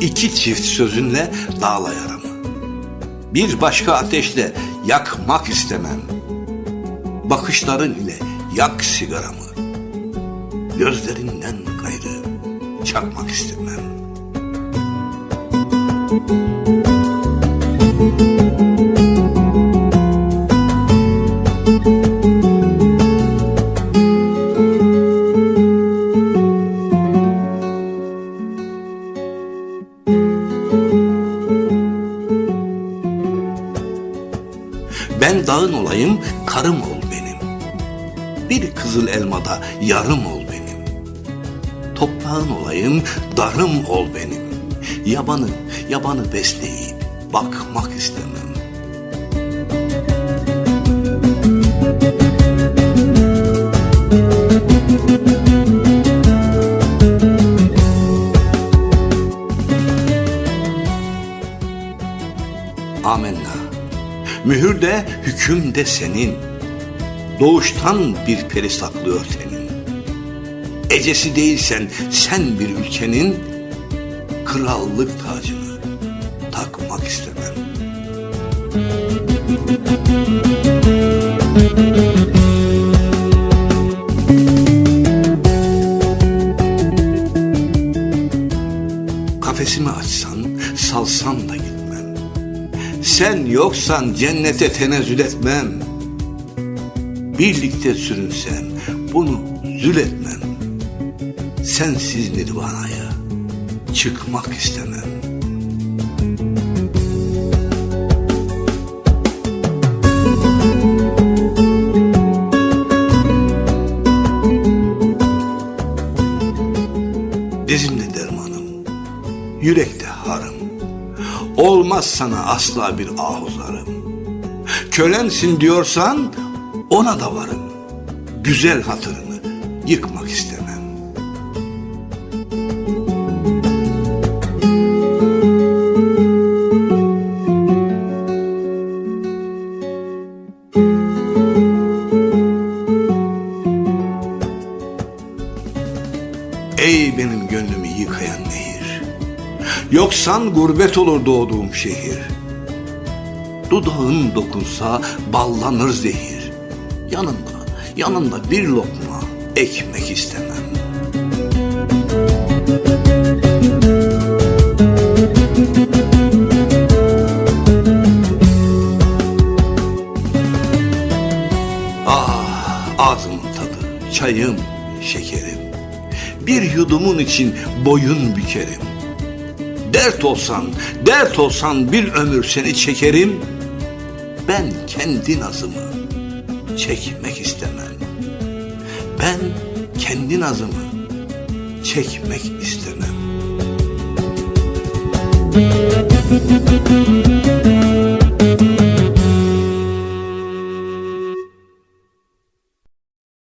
İki çift sözünle dağla. Bir başka ateşle yakmak istemem. Bakışların ile yak sigaramı. Gözlerinden gayrı çakmak istemem. Ben dağın olayım, karım ol benim. Bir kızıl elmada yarım ol benim. Toprağın olayım, darım ol benim. Yabanı, yabanı besleyip bakmak istemem. Amenna. Mühür de hüküm de senin. Doğuştan bir peri saklıyor senin. Ecesi değilsen sen bir ülkenin krallık tacını takmak istemem. Kafesimi açsan, salsan da. Sen yoksan cennete tenezzül etmem. Birlikte sürünsem bunu zül etmem. Sensiz nirvanaya çıkmak istemem. Dizimde dermanım, yürekte. Olmaz sana asla bir ahuzarım. Kölensin diyorsan ona da varım. Güzel hatırını yıkmak istemem. Ey benim gönlümü yıkayan nehir. Yoksan gurbet olur doğduğum şehir. Dudağın dokunsa ballanır zehir. Yanında, yanında bir lokma ekmek istemem. Ah, ağzımın tadı, çayım, şekerim. Bir yudumun için boyun bükerim. Dert olsan, dert olsan bir ömür seni çekerim. Ben kendi nazımı çekmek istemem. Ben kendi nazımı çekmek istemem.